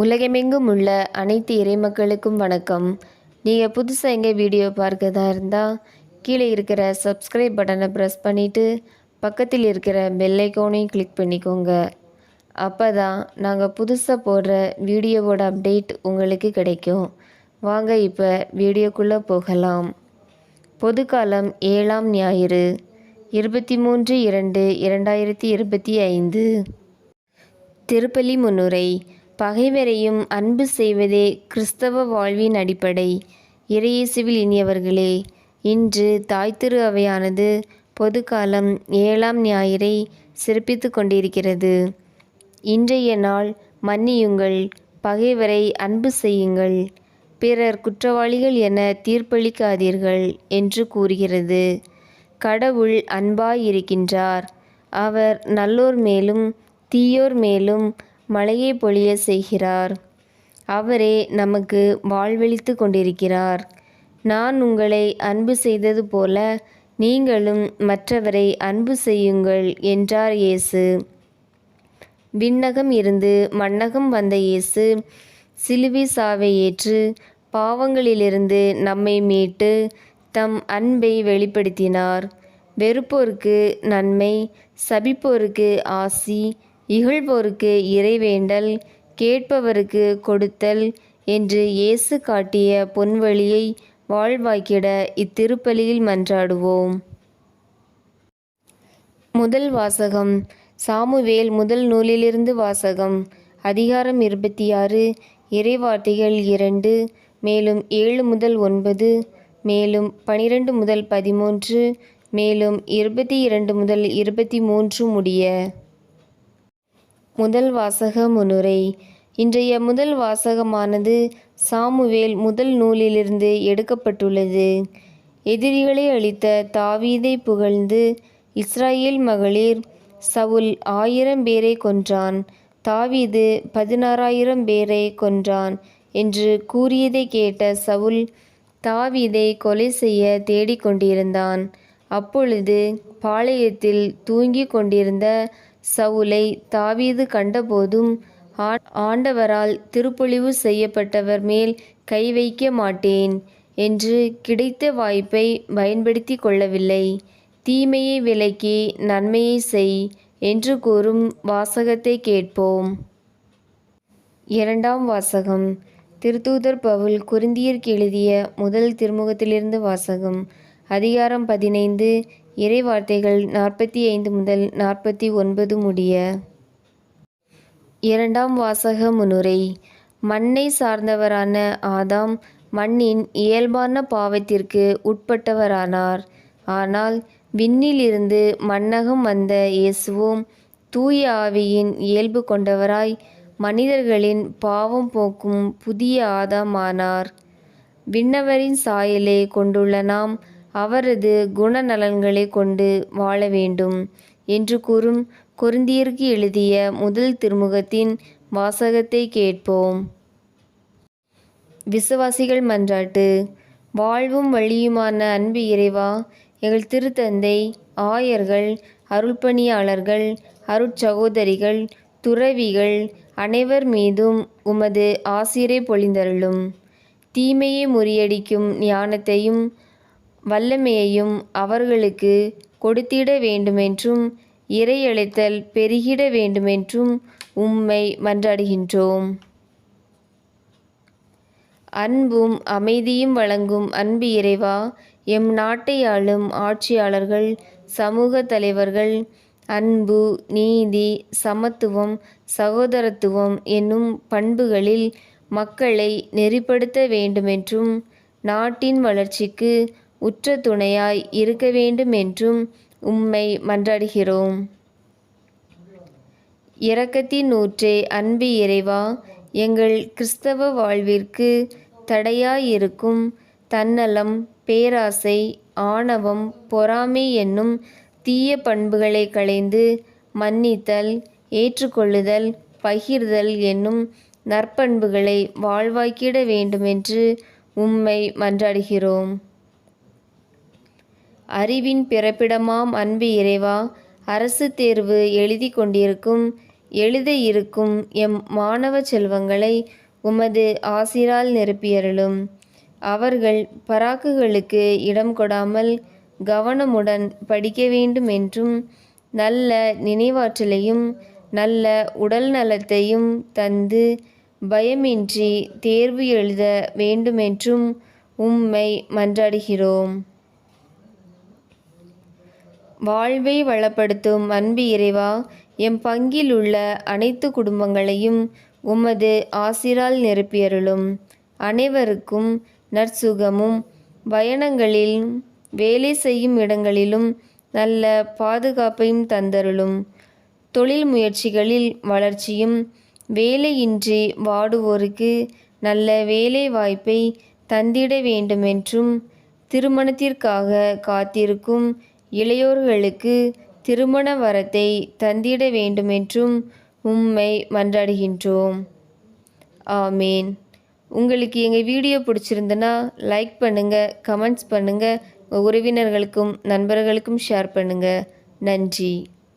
உலகமெங்கும் உள்ள அனைத்து இறைமக்களுக்கும் வணக்கம். நீங்கள் புதுசாக எங்கே வீடியோ பார்க்கறதா இருந்தால் கீழே இருக்கிற சப்ஸ்கிரைப் பட்டனை ப்ரெஸ் பண்ணிவிட்டு பக்கத்தில் இருக்கிற பெல்லைக்கோனையும் கிளிக் பண்ணிக்கோங்க. அப்போ தான் நாங்கள் புதுசாக போடுற வீடியோவோட அப்டேட் உங்களுக்கு கிடைக்கும். வாங்க இப்போ வீடியோக்குள்ளே போகலாம். பொதுக்காலம் ஏழாம் ஞாயிறு இருபத்தி மூன்று இரண்டு இரண்டாயிரத்தி இருபத்தி ஐந்து. திருப்பலி முன்னுரை பகைவரையும் அன்பு செய்வதே கிறிஸ்தவ வாழ்வின் அடிப்படை. இறையேசுவில் இனியவர்களே இன்று தாய் திரு அவையானது பொதுக்காலம் ஏழாம் ஞாயிறை சிறப்பித்து கொண்டிருக்கிறது. இன்றைய நாள் மன்னியுங்கள் பகைவரை அன்பு செய்யுங்கள். பிறர் குற்றவாளிகள் என தீர்ப்பளிக்காதீர்கள் என்று கூறுகிறது. கடவுள் அன்பாயிருக்கின்றார் அவர் நல்லோர் மேலும் தீயோர் மேலும் மழையை பொழிய செய்கிறார். அவரே நமக்கு வாழ்வளித்து கொண்டிருக்கிறார். நான் உங்களை அன்பு செய்தது போல நீங்களும் மற்றவரை அன்பு செய்யுங்கள் என்றார் இயேசு. விண்ணகம் இருந்து மண்ணகம் வந்த இயேசு சிலுவை சாவை ஏற்று பாவங்களிலிருந்து நம்மை மீட்டு தம் அன்பை வெளிப்படுத்தினார். வெறுப்போருக்கு நன்மை சபிப்போருக்கு ஆசி இகழ்வோருக்கு இறைவேண்டல் கேட்பவருக்கு கொடுத்தல் என்று இயேசு காட்டிய பொன்வழியை வாழ்வாக்கிட இத்திருப்பலியில் மன்றாடுவோம். முதல் வாசகம். சாமுவேல் முதல் நூலிலிருந்து வாசகம். அதிகாரம் இருபத்தி ஆறு இறைவார்த்தைகள் இரண்டு மேலும் ஏழு முதல் ஒன்பது மேலும் பனிரெண்டு முதல் பதிமூன்று மேலும் இருபத்தி இரண்டு முதல் இருபத்தி மூன்று முடிய. முதல் வாசக முன்னுரை இன்றைய முதல் வாசகமானது சாமுவேல் முதல் நூலிலிருந்து எடுக்கப்பட்டுள்ளது. எதிரிகளை அளித்த தாவீதை புகழ்ந்து இஸ்ராயேல் மகளிர் சவுல் ஆயிரம் பேரை கொன்றான். தாவீது பதினாறாயிரம் பேரை கொன்றான் என்று கூறியதை கேட்ட சவுல் தாவீதை கொலை செய்ய தேடிக்கொண்டிருந்தான். அப்பொழுது பாளையத்தில் தூங்கிக் கொண்டிருந்த சவுலை தாவீது கண்டபோதும் ஆண்டவரால் திருப்பொழிவு செய்யப்பட்டவர் மேல் கை வைக்க மாட்டேன் என்று கிடைத்த வாய்ப்பை பயன்படுத்தி கொள்ளவில்லை. தீமையை விலக்கி நன்மையை செய் என்று கூறும் வாசகத்தை கேட்போம். இரண்டாம் வாசகம். திருத்தூதர் பவுல் குருந்தியர்க்கு எழுதிய முதல் திருமுகத்திலிருந்து வாசகம். அதிகாரம் பதினைந்து இறைவார்த்தைகள் நாற்பத்தி ஐந்து முதல் நாற்பத்தி ஒன்பது முடிய. இரண்டாம் வாசக முன்னுரை மண்ணை சார்ந்தவரான ஆதாம் மண்ணின் இயல்பான பாவத்திற்கு உட்பட்டவரானார். ஆனால் விண்ணிலிருந்து மண்ணகம் வந்த இயேசுவும் தூய ஆவியின் இயல்பு கொண்டவராய் மனிதர்களின் பாவம் போக்கும் புதிய ஆதாமானார் விண்ணவரின் சாயலை கொண்டுள்ள நாம் அவரது குணநலன்களை கொண்டு வாழ வேண்டும் என்று கூறும் கொருந்தியருக்கு எழுதிய முதல் திருமுகத்தின் வாசகத்தை கேட்போம். விசுவாசிகள் மன்றாட்டு வாழ்வும் வழியுமான அன்பு இறைவா எங்கள் திருத்தந்தை ஆயர்கள் அருள்பணியாளர்கள் அருட்சகோதரிகள் துறவிகள் அனைவர் மீதும் உமது ஆசிரை பொழிந்தருளும். தீமையை முறியடிக்கும் ஞானத்தையும் வல்லமையையும் அவர்களுக்கு கொடுத்திட வேண்டுமென்றும் இறையழைத்தல் பெருகிட வேண்டுமென்றும் உம்மை மன்றாடுகின்றோம். அன்பும் அமைதியும் வழங்கும் அன்பு இறைவா எம் நாட்டை ஆளும் ஆட்சியாளர்கள் சமூக தலைவர்கள் அன்பு நீதி சமத்துவம் சகோதரத்துவம் என்னும் பண்புகளில் மக்களை நெறிப்படுத்த வேண்டுமென்றும் நாட்டின் வளர்ச்சிக்கு உற்ற துணையாய் இருக்க வேண்டும் என்றும் உம்மை மன்றாடுகிறோம். இரக்கத்தின் ஊற்றே அன்பு இறைவா எங்கள் கிறிஸ்தவ வாழ்விற்கு தடையாயிருக்கும் தன்னலம் பேராசை ஆணவம் பொறாமை என்னும் தீய பண்புகளை களைந்து மன்னித்தல் ஏற்றுக்கொள்ளுதல் பகிர்தல் என்னும் நற்பண்புகளை வாழ்வாக்கிட வேண்டுமென்று உம்மை மன்றாடுகிறோம். அறிவின் பிறப்பிடமாம் அன்பு இறைவா அரசு தேர்வு எழுதி கொண்டிருக்கும் எழுத இருக்கும் எம் மாணவ செல்வங்களை உமது ஆசிரால் நிரப்பியருளும். அவர்கள் பராக்குகளுக்கு இடம் கொடாமல் கவனமுடன் படிக்க வேண்டும் என்றும் நல்ல நினைவாற்றலையும் நல்ல உடல் நலத்தையும் தந்து பயமின்றி தேர்வு எழுத வேண்டுமென்றும் உம்மை மன்றாடுகிறோம். வாழ்வை வளப்படுத்தும் அன்பு இறைவா எம் பங்கில் உள்ள அனைத்து குடும்பங்களையும் உமது ஆசிரால் நிரப்பியருளும். அனைவருக்கும் நற்சுகமும் பயணங்களில் வேலை செய்யும் இடங்களிலும் நல்ல பாதுகாப்பையும் தந்தருளும். தொழில் முயற்சிகளில் வளர்ச்சியும் வேலையின்றி வாடுவோருக்கு நல்ல வேலை வாய்ப்பை தந்திட வேண்டுமென்றும் திருமணத்திற்காக காத்திருக்கும் இளையோர்களுக்கு திருமண வரத்தை தந்திட வேண்டுமென்றும் உம்மை மன்றாடுகின்றோம். ஆமேன். உங்களுக்கு எங்கள் வீடியோ பிடிச்சிருந்தனா லைக் பண்ணுங்கள் கமெண்ட்ஸ் பண்ணுங்கள் உங்கள் உறவினர்களுக்கும் நண்பர்களுக்கும் ஷேர் பண்ணுங்கள் நன்றி.